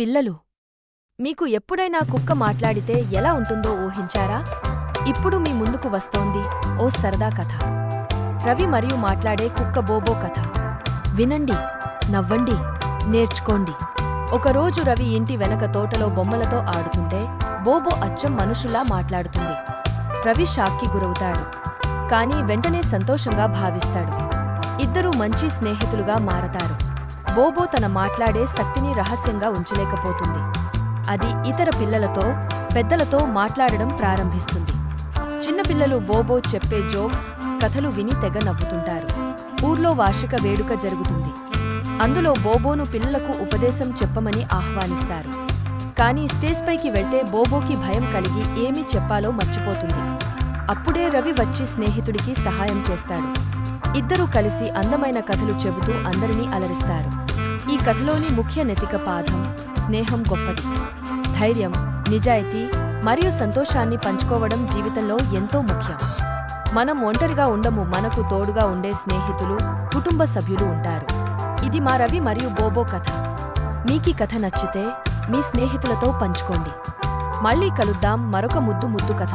పిల్లలు మీకు ఎప్పుడైనా కుక్క మాట్లాడితే ఎలా ఉంటుందో ఊహించారా? ఇప్పుడు మీ ముందుకు వస్తోంది ఓ సరదా కథ. రవి మరియు మాట్లాడే కుక్క బోబో కథ. వినండి నవ్వండి నేర్చుకోండి. ఒకరోజు రవి ఇంటి వెనక తోటలో బొమ్మలతో ఆడుతుంటే బోబో అచ్చం మనుషులా మాట్లాడుతుంది. రవి షాక్కి గురవుతాడు కానీ వెంటనే సంతోషంగా భావిస్తాడు. ఇద్దరూ మంచి స్నేహితులుగా మారతారు. బోబో తన మాట్లాడే శక్తిని రహస్యంగా ఉంచలేకపోతుంది. అది ఇతర పిల్లలతో పెద్దలతో మాట్లాడడం ప్రారంభిస్తుంది. చిన్నపిల్లలు బోబో చెప్పే జోక్స్ కథలు విని తెగ నవ్వుతుంటారు. ఊర్లో వార్షిక వేడుక జరుగుతుంది. అందులో బోబోను పిల్లలకు ఉపదేశం చెప్పమని ఆహ్వానిస్తారు. కానీ స్టేజ్ పైకి వెళ్తే బోబోకి భయం కలిగి ఏమి చెప్పాలో మర్చిపోతుంది. అప్పుడే రవి వచ్చి స్నేహితుడికి సహాయం చేస్తాడు. ఇద్దరూ కలిసి అందమైన కథలు చెబుతూ అందరినీ అలరిస్తారు. ఈ కథలోని ముఖ్య నెతిక పాఠం స్నేహం గొప్పది. ధైర్యం నిజాయితీ మరియు సంతోషాన్ని పంచుకోవడం జీవితంలో ఎంతో ముఖ్యం. మనం ఒంటరిగా ఉండము మనకు తోడుగా ఉండే స్నేహితులు కుటుంబ సభ్యులు ఉంటారు. ఇది మా రవి మరియు బోబో కథ. మీకి కథ నచ్చితే మీ స్నేహితులతో పంచుకోండి. మళ్ళీ కలుద్దాం మరొక ముద్దు ముద్దు కథ